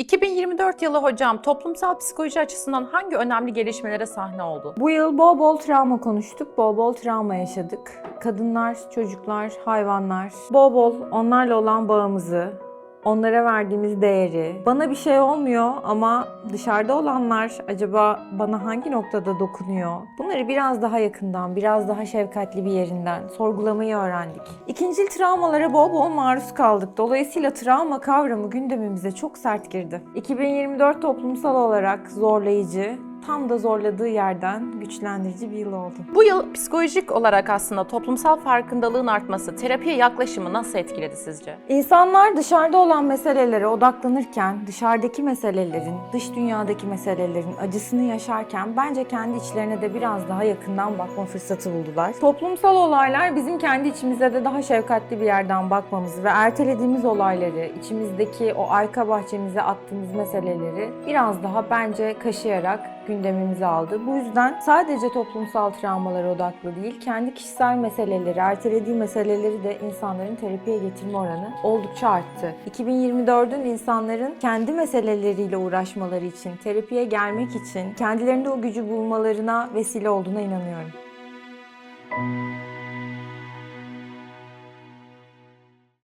2024 yılı hocam toplumsal psikoloji açısından hangi önemli gelişmelere sahne oldu? Bu yıl bol bol travma konuştuk, bol bol travma yaşadık. Kadınlar, çocuklar, hayvanlar, bol bol onlarla olan bağımızı, onlara verdiğimiz değeri, bana bir şey olmuyor ama dışarıda olanlar acaba bana hangi noktada dokunuyor? Bunları biraz daha yakından, biraz daha şefkatli bir yerinden sorgulamayı öğrendik. İkincil travmalara bol bol maruz kaldık. Dolayısıyla travma kavramı gündemimize çok sert girdi. 2024 toplumsal olarak zorlayıcı, tam da zorladığı yerden güçlendirici bir yıl oldu. Bu yıl psikolojik olarak aslında toplumsal farkındalığın artması terapiye yaklaşımı nasıl etkiledi sizce? İnsanlar dışarıda olan meselelere odaklanırken, dışarıdaki meselelerin, dış dünyadaki meselelerin acısını yaşarken bence kendi içlerine de biraz daha yakından bakma fırsatı buldular. Toplumsal olaylar bizim kendi içimize de daha şefkatli bir yerden bakmamızı ve ertelediğimiz olayları, içimizdeki o arka bahçemize attığımız meseleleri biraz daha bence kaşıyarak gündemimize aldı. Bu yüzden sadece toplumsal travmalara odaklı değil, kendi kişisel meseleleri, ertelediği meseleleri de insanların terapiye getirme oranı oldukça arttı. 2024'ün insanların kendi meseleleriyle uğraşmaları için, terapiye gelmek için kendilerinde o gücü bulmalarına vesile olduğuna inanıyorum.